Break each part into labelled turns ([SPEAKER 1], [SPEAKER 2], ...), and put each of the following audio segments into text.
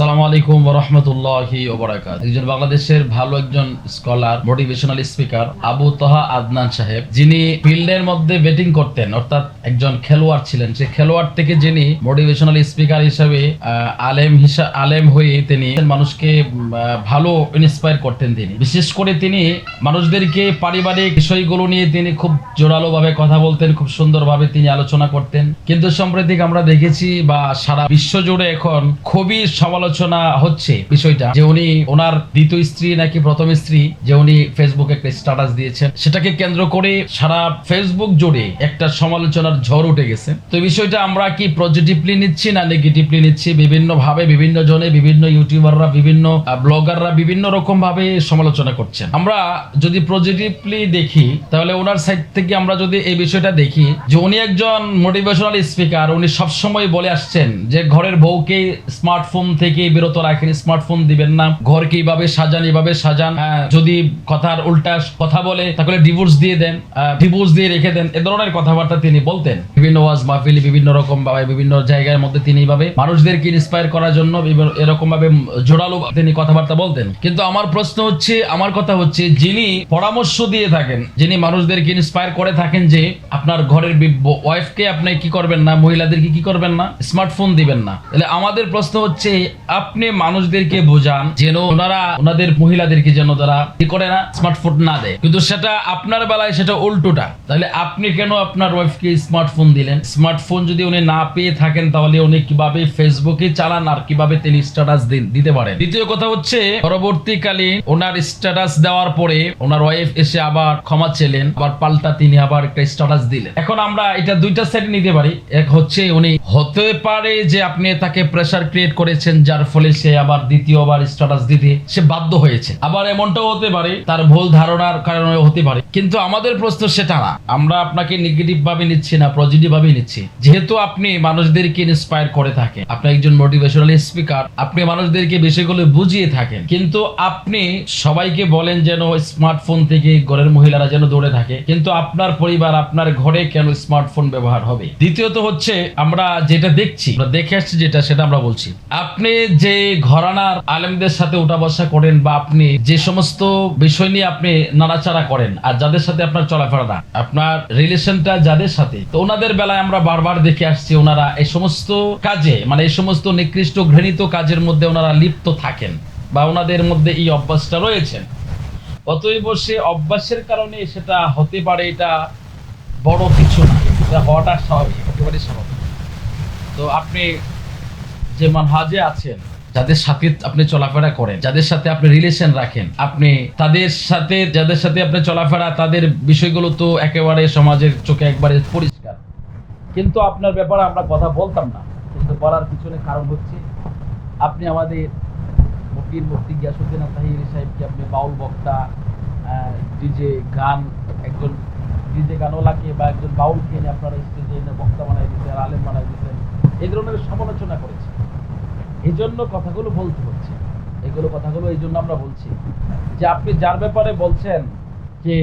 [SPEAKER 1] সালামু আলাইকুম রহমতুল্লাহি ওবরাকাত একজন বাংলাদেশের ভালো একজন scholar motivational speaker Abu Taha Adnan সাহেব, যিনি ফিল্ডের মধ্যে ব্যাটিং করতেন, অর্থাৎ একজন খেলোয়াড় ছিলেন। সেই খেলোয়াড় থেকে যিনি মোটিভেশনাল স্পিকার হিসাবে আলেম আলেম হয়ে তিনি মানুষকে ভালো ইন্সপায়ার করতেন তিনি। বিশেষ করে তিনি মানুষদেরকে পারিবারিক বিষয়গুলো নিয়ে তিনি খুব জোরালো ভাবে কথা বলতেন, খুব সুন্দরভাবে তিনি আলোচনা করতেন। কিন্তু সাম্প্রতিক আমরা দেখেছি বা সারা বিশ্ব জুড়ে এখন খুবই সমালোচনা হচ্ছে বিষয়টা যে উনি ওনার দ্বিতীয় স্ত্রী নাকি প্রথম স্ত্রী যে উনি ফেসবুকে একটা স্ট্যাটাস দিয়েছেন, সেটাকে কেন্দ্র করে সারা ফেসবুক জুড়ে একটা সমালোচনার ঝড় উঠে গেছে। তো বিষয়টা আমরা কি পজিটিভলি নিচ্ছি না নেগেটিভলি নিচ্ছি? বিভিন্ন ভাবে বিভিন্ন জনে বিভিন্ন ইউটিউবাররা বিভিন্ন ব্লগাররা বিভিন্ন রকম ভাবে সমালোচনা করছেন। আমরা যদি পজিটিভলি দেখি, তাহলে ওনার সাইড থেকে আমরা যদি এই বিষয়টা দেখি, যে উনি একজন মোটিভেশনাল স্পিকার উনি সবসময় বলে আসছেন যে ঘরের বউকে স্মার্টফোন থেকে বিরত রাখেন স্মার্টফোন দিবেন না ঘর কীভাবে সাজান এভাবে সাজান। হ্যাঁ, যদি কথার উল্টা কথা বলে তাহলে ডিভোর্স দিয়ে দেন ডিভোর্স দিয়ে রেখে দেন। এ ধরনের কথাবার্তা তিনি বলতেন। বিভিন্ন ওয়াজ মাহফিলি বিভিন্ন রকম ভাবে বিভিন্ন জায়গার মধ্যে তিনি এইভাবে মানুষদেরকে ইন্সপায়ার করার জন্য এরকম ভাবে জোরালো তিনি কথাবার্তা বলতেন। কিন্তু আমার প্রশ্ন হচ্ছে আমার কথা হচ্ছে যিনি পরামর্শ দিয়ে থাকেন যিনি মানুষদেরকে ইন্সপায়ার করে থাকেন যে আপনার ঘরের ওয়াইফকে আপনি কি করবেন না মহিলাদেরকে কি করবেন না স্মার্টফোন দিবেন না। তাহলে আমাদের প্রশ্ন হচ্ছে আপনি মানুষদেরকে বোঝান যেন ওনারা ওনাদের মহিলাদেরকে যেন তারা কি করে না স্মার্টফোন না দেয়। কিন্তু সেটা আপনার বেলায় সেটা উল্টোটা। তাহলে আপনি কেন আপনার ওয়াইফকে স্মার্টফোন দিলেন? স্মার্টফোন যদি উনি না পেয়ে থাকেন, তাহলে উনি কীভাবে ফেসবুকে চালান আর কীভাবে তিনি স্ট্যাটাস দিতে পারেন? দ্বিতীয় কথা হচ্ছে, পরবর্তীকালে ওনার স্ট্যাটাস দেওয়ার পরে ওনার ওয়াইফ এসে আবার ক্ষমা চেলেন, আবার পাল্টা তিনি আবার একটা স্ট্যাটাস দিলেন। এখন আমরা এটা দুইটা সাইড নিতে পারি। এক হচ্ছে উনি হতে পারে যে আপনি তাকে প্রেসার ক্রিয়েট করেছেন যার ফলে সে আবার দ্বিতীয়বার স্ট্যাটাস দিতে সে বাধ্য হয়েছে। আবার এমনটাও হতে পারে, তার ভুল ধারণার কারণে হতে পারে। কিন্তু আমাদের প্রশ্ন সেটা না। আমরা আপনাকে নেগেটিভ ভাবে নিচ্ছি না পজিটিভ ভাবে নিচ্ছি। যেহেতু আপনি মানুষদেরকে ইন্সপায়ার করে থাকেন, আপনি একজন মোটিভেশনাল স্পিকার আপনি মানুষদেরকে বিষয়গুলো বুঝিয়ে থাকেন। কিন্তু আপনি সবাইকে বলেন যেন স্মার্টফোন থেকে ঘরের মহিলারা যেন দৌড়ে থাকে। কিন্তু আপনার পরিবার, আপনার ঘরে কেন স্মার্টফোন ব্যবহার হবে? দ্বিতীয়ত হচ্ছে, আমরা যেটা দেখছি দেখে আসছি যেটা, সেটা আমরা বলছি। আপনি যে ঘরানার আলেমদের সাথে উঠা বসা করেন বা আপনি যে সমস্ত বিষয় নিয়ে আপনি নাড়াচাড়া করেন আর যাদের সাথে আপনার চলাফেরা না, আপনার রিলেশনটা যাদের সাথে, তো ওনাদের বেলায় আমরা বারবার দেখে আসছি ওনারা এই সমস্ত কাজে মানে এই সমস্ত নিকৃষ্ট ঘৃণিত কাজের মধ্যে ওনারা লিপ্ত থাকেন বা ওনাদের মধ্যে এই অভ্যাসটা রয়েছেন অতএব সে অভ্যাসের কারণে সেটা হতে পারে এটা বড় কিছু না, এটা হওয়াটা স্বাভাবিক একেবারে স্বাভাবিক। তো আপনি যে মানহাজে আছেন, যাদের সাথে আপনি চলাফেরা করেন, যাদের সাথে আপনি রিলেশন রাখেন, আপনি তাদের সাথে, যাদের সাথে আপনি চলাফেরা, তাদের বিষয়গুলো তো একেবারে সমাজের চোখে একবারে পরিষ্কার। কিন্তু আপনার ব্যাপারে আমরা কথা বলতাম না। কিন্তু বলার পিছনে কারণ হচ্ছে, আপনি আমাদের মুক্তির মুক্তি গিয়াসুদ্দিন তাহির সাহেবকে আপনি বাউল বক্তা ডিজে গান, একজন ডিজে গানওয়ালাকে বা একজন বাউলকে এনে আপনারা স্টেজে এনে বক্তা বানাই দিচ্ছেন আলেম বানাই দিচ্ছেন এই ধরনের সমালোচনা করেছে। এই জন্য কথাগুলো বলতে হচ্ছে। এগুলো কথাগুলো এই জন্য আমরা বলছি যে আপনি যার ব্যাপারে বলছেন যে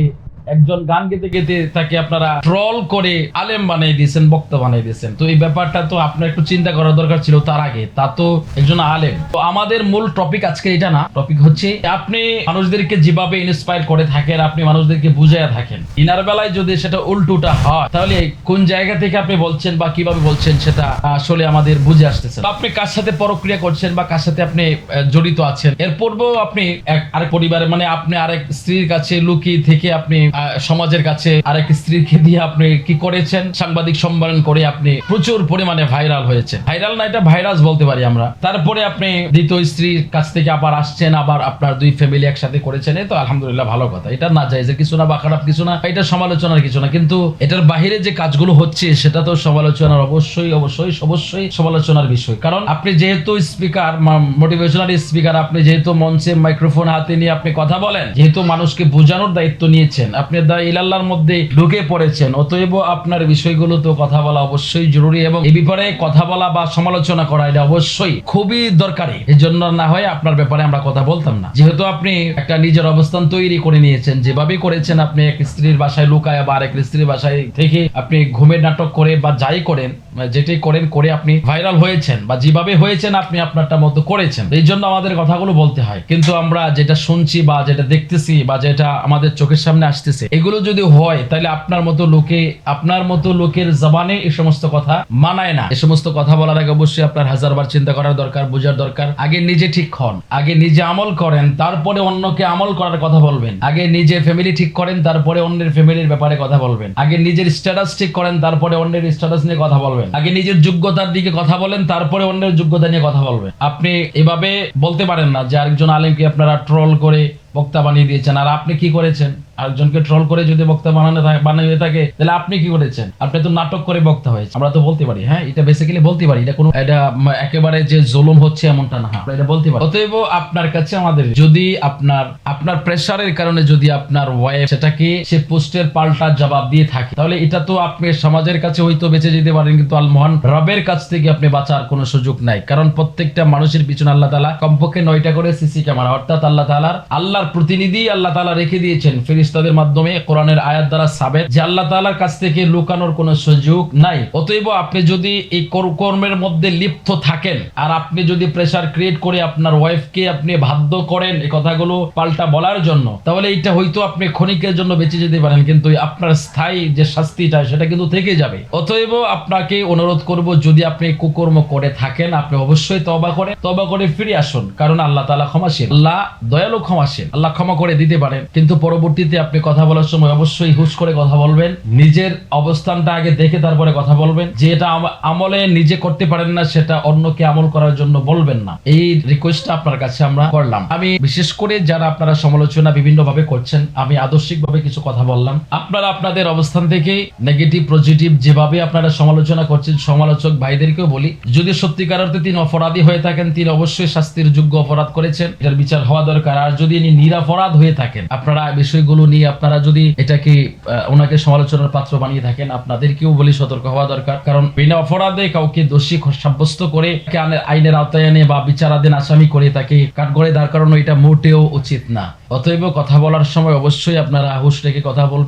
[SPEAKER 1] একজন গান গেতে গেতে তাকে আপনারা ট্রল করে আলেম বানিয়ে দিয়েছেন, বক্তা বানিয়ে দিয়েছেন। তো এই ব্যাপারটা তো আপনার একটু চিন্তা করার দরকার ছিল তার আগে। তা তো একজন আলেম। তো আমাদের মূল টপিক আজকে এটা না। টপিক হচ্ছে, আপনি মানুষদেরকে যেভাবে ইন্সপায়ার করে থাকেন, আপনি মানুষদেরকে বুঝাইয়া থাকেন। ইনার বেলায় যদি সেটা উল্টোটা হয়, তাহলে কোন জায়গা থেকে আপনি বলছেন বা কীভাবে বলছেন সেটা আসলে আমাদের বুঝে আসতেছে। আপনি কার সাথে পরক্রিয়া করছেন বা কার সাথে আপনি জড়িত আছেন? এর পূর্বেও আপনি এক- আরেক পরিবারে মানে আপনি আরেক স্ত্রীর কাছে লুকিয়ে থেকে আপনি সমাজের কাছে আরেক স্ত্রীকে দিয়ে আপনি কি করেছেন? সাংবাদিক সম্মেলন করে আপনি প্রচুর পরিমাণে ভাইরাল হয়েছে ভাইরাল না, এটা ভাইরাস বলতে পারি আমরা। তারপরে আপনি দ্বিতীয় স্ত্রীর কাছ থেকে আবার আসছেন, আবার আপনার দুই ফ্যামিলি একসাথে করেছেন তো আলহামদুলিল্লাহ ভালো কথা। এটা না যায় যে কিছু না বা খারাপ কিছু না, এটা সমালোচনার কিছু না। কিন্তু এটার বাহিরে যে কাজগুলো হচ্ছে, সেটা তো সমালোচনার অবশ্যই অবশ্যই অবশ্যই সমালোচনার বিষয়। কারণ আপনি যেহেতু স্পিকার মোটিভেশনাল স্পিকার আপনি যেহেতু মঞ্চে মাইক্রোফোন হাতে নিয়ে আপনি কথা বলেন, যেহেতু মানুষকে বোঝানোর দায়িত্ব নিয়েছেন আপনি দা ইলাল্লাহর মধ্যে ঢুকে পড়েছেন। অতএব আপনার বিষয়গুলো তো কথা বলা অবশ্যই জরুরি এবং এই ব্যাপারে কথা বলা বা সমালোচনা করা এটা অবশ্যই খুবই দরকারি। এই জন্য না হয় আপনার ব্যাপারে আমরা কথা বলতাম না। যেহেতু আপনি একটা নিজের অবস্থান তৈরি করে নিয়েছেন যেভাবে করেছেন আপনি এক স্ত্রীর বাসায় লুকায় বা আরেক স্ত্রীর বাসায় থেকে আপনি ঘুমের নাটক করে বা যাই করেন যেটাই করেন করে আপনি ভাইরাল হয়েছেন বা যেভাবে হয়েছেন আপনি আপনারটা মতো করেছেন। এই জন্য আমাদের কথাগুলো বলতে হয়। কিন্তু আমরা যেটা শুনছি বা যেটা দেখতেছি বা যেটা আমাদের চোখের সামনে আসতেছে এগুলো যদি হয়, তাহলে আপনার মতো লোকে, আপনার মতো লোকের জবানে এই সমস্ত কথা মানায় না। এই সমস্ত কথা বলার আগে অবশ্যই আপনার হাজারবার চিন্তা করার দরকার, বোঝার দরকার। আগে নিজে ঠিক হন, আগে নিজে আমল করেন, তারপরে অন্যকে আমল করার কথা বলবেন। আগে নিজে ফ্যামিলি ঠিক করেন, তারপরে অন্যের ফ্যামিলির ব্যাপারে কথা বলবেন। আগে নিজের স্ট্যাটাস ঠিক করেন, তারপরে অন্যের স্ট্যাটাস নিয়ে কথা বলবেন। আগে নিজের যোগ্যতার দিকে কথা বলেন, তারপরে অন্যের যোগ্যতা নিয়ে কথা বলবেন। আপনি এভাবে বলতে পারেন না যে আরেকজন আলেমকে আপনারা ট্রল করে বক্তা বানিয়ে দিয়েছেন। আর আপনি কি করেছেন? আরেকজনকে ট্রল করে যদি বক্তা বানানো বানিয়ে থাকে, তাহলে আপনি কি করেছেন? আপনি তো নাটক করে বক্তা হয়েছে আমরা তো বলতে পারি হ্যাঁ? এটা বেসিক্যালি বলতে পারি। এটা কোনো এটা একেবারে যে জুলুম হচ্ছে এমনটা না। আমরা এটা বলতে পারি। অতএব আপনার কাছে আমাদের যদি আপনার আপনার প্রেসারের কারণে যদি আপনার ওয়াইফ সেটাকে সে পোস্টের পাল্টা জবাব দিয়ে থাকে, তাহলে এটা তো আপনি সমাজের কাছে হয়তো বেঁচে যেতে পারেন, কিন্তু আল মহান রবের কাছ থেকে আপনি বাঁচার কোনো সুযোগ নাই। কারণ প্রত্যেকটা মানুষের পিছনে আল্লাহ তালা কমপক্ষে নয়টা করে সিসি ক্যামেরা অর্থাৎ আল্লাহ তালার আল্লাহর প্রতিনিধি আল্লাহ তালা রেখে দিয়েছেন। ফেরিস্তাদের মাধ্যমে কোরআনের আয়াত দ্বারা সাবেত যে আল্লাহ তালার কাছ থেকে লুকানোর কোনো সুযোগ নাই। অতএব আপনি যদি এই কর্মের মধ্যে লিপ্ত থাকেন, আর আপনি যদি প্রেসার ক্রিয়েট করে আপনার ওয়াইফকে আপনি বাধ্য করেন এই কথাগুলো পাল্টা বলার জন্য, তাহলে এইটা হয়তো আপনি ক্ষণিকের জন্য বেঁচে যেতে পারেন, কিন্তু আপনার স্থায়ী যে শাস্তিটা, সেটা কিন্তু থেকে যাবে। অতএব আপনাকে অনুরোধ করব, যদি আপনি কুকর্ম করে থাকেন, আপনি অবশ্যই তবা করে তবা করে ফিরে আসুন, কারণ আল্লাহ তালা ক্ষমাশীল। আল্লাহ দয়ালু ক্ষমাশীল। আল্লাহ ক্ষমা করে দিতে পারেন। কিন্তু পরবর্তীতে আপনি কথা বলার সময় অবশ্যই হুশ করে কথা বলবেন। নিজের অবস্থানটা আগে দেখে তারপরে কথা বলবেন। যে এটা আমলে নিজে করতে পারেন না, সেটা অন্যকে আমল করার জন্য বলবেন না। এই রিকোয়েস্টটা আপনার কাছে আমরা করলাম। আমি বিশেষ করে যারা আপনারা সমালোচনা বিভিন্ন ভাবে করছেন, আমি আদর্শিক ভাবে কিছু কথা বললাম। আপনারা আপনাদের অবস্থান থেকে নেগেটিভ পজিটিভ যেভাবে আপনারা সমালোচনা করছেন, সমালোচক ভাইদেরকেও বলি, যদি সত্যিকার অর্থে তিনি অপরাধী হয়ে থাকেন, তিনি অবশ্যই শাস্তির যোগ্য অপরাধ করেছেন। এটার বিচার হওয়া দরকার। আর যদি নিরাপরাধ হয়ে থাকেন। আপনারা বিষয়গুলো নিয়ে আপনারা যদি এটাকে ওনাকে সমালোচনার পাত্র বানিয়ে থাকেন, আপনাদেরকেও বলি সতর্ক হওয়া দরকার। কারণ বিনা অপরাধে কাউকে দোষী সাব্যস্ত করে আইনের- আইনের আওতায় এনে বা বিচারাধীন আসামি করে তাকে কাঠগড়ে দাঁড় করানো এটা মোটেও উচিত না। অতএব কথা বলার সময় অবশ্যই আপনারা হুশ রেখে কথা বলবেন।